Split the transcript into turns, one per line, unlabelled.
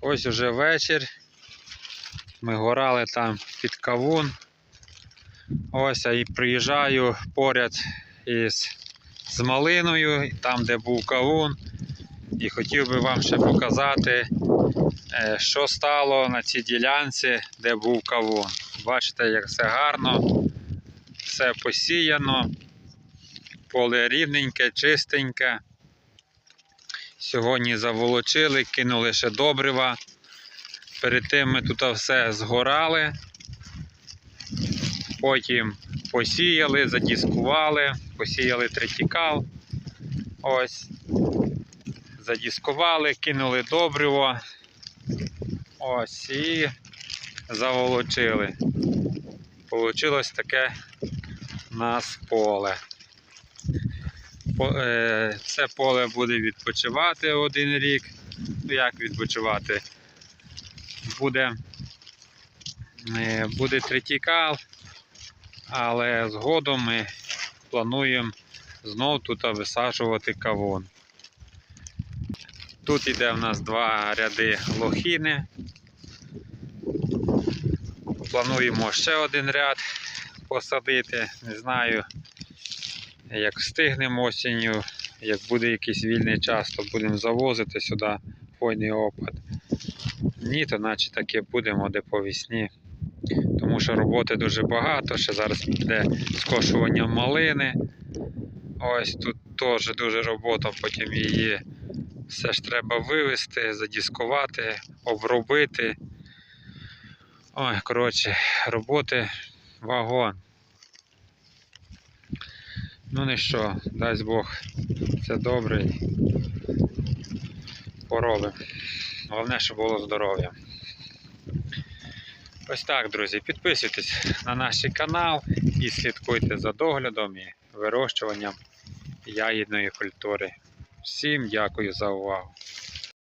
Ось уже вечір. Ми горали там під кавун. Ось а і приїжджаю поряд із з малиною, там, де був кавун. І хотів би вам ще показати, е, що стало на цій ділянці, де був кавун. Бачите, як все гарно, все посіяно, поле рівненьке, чистеньке. Сьогодні заволочили, кинули ще добрива. Перед тим ми тут все згорали. Потім посіяли, задіскували, посіяли третікал. Ось. Задіскували, кинули добриво. Ось і заволочили. Получилось таке у нас поле. Е, Це поле буде відпочивати один рік. Ну як відпочивати? Буде, е, буде третікал, але згодом ми плануємо знов тут висаджувати кавун. Тут іде в нас два ряди лохіни. Плануємо ще один ряд посадити. Не знаю, як встигнемо осінню, як буде якийсь вільний час, то будемо завозити сюди хвойний опад. Ні, то наче таке будемо де по весні. Тому що роботи дуже багато. Ще зараз піде скошування малини. Ось тут теж дуже робота, потім її все ж треба вивезти, задіскувати, обробити. Ой, коротше, роботи вагон. Ну не що, дасть Бог, все добре. Поробимо. Головне, щоб було здоров'я. Ось так, друзі. Підписуйтесь на наш канал і слідкуйте за доглядом і вирощуванням ягідної культури. Всім дякую за увагу.